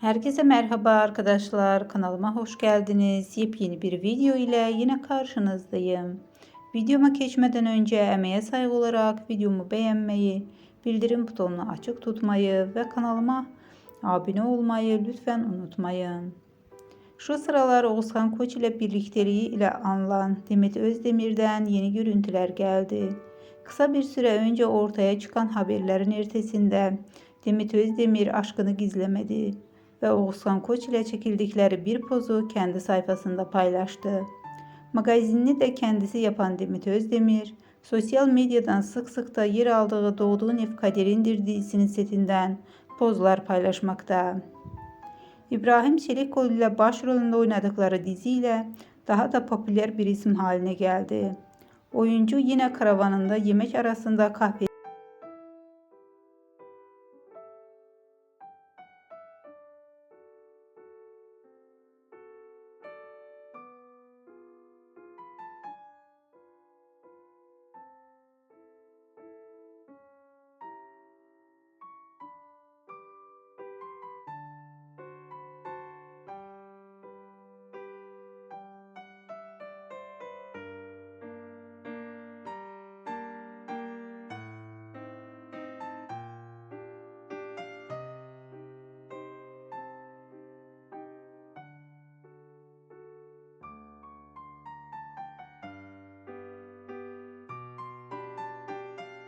Herkese merhaba arkadaşlar. Kanalıma hoş geldiniz. Yepyeni bir video ile yine karşınızdayım. Videoma geçmeden önce emeğe saygı olarak videomu beğenmeyi, bildirim butonunu açık tutmayı ve kanalıma abone olmayı lütfen unutmayın. Şu sıralar Oğuzhan Koç ile birlikteliği ile anılan Demet Özdemir'den yeni görüntüler geldi. Kısa bir süre önce ortaya çıkan haberlerin ertesinde Demet Özdemir aşkını gizlemedi ve Oğuzhan Koç ile çekildikleri bir pozu kendi sayfasında paylaştı. Magazinini de kendisi yapan Demet Özdemir, sosyal medyadan sık sık da yer aldığı Doğduğun Ev Kaderindir dizisinin setinden pozlar paylaşmakta. İbrahim Çelikoğlu ile başrolünde oynadıkları diziyle daha da popüler bir isim haline geldi. Oyuncu yine karavanında yemek arasında kahve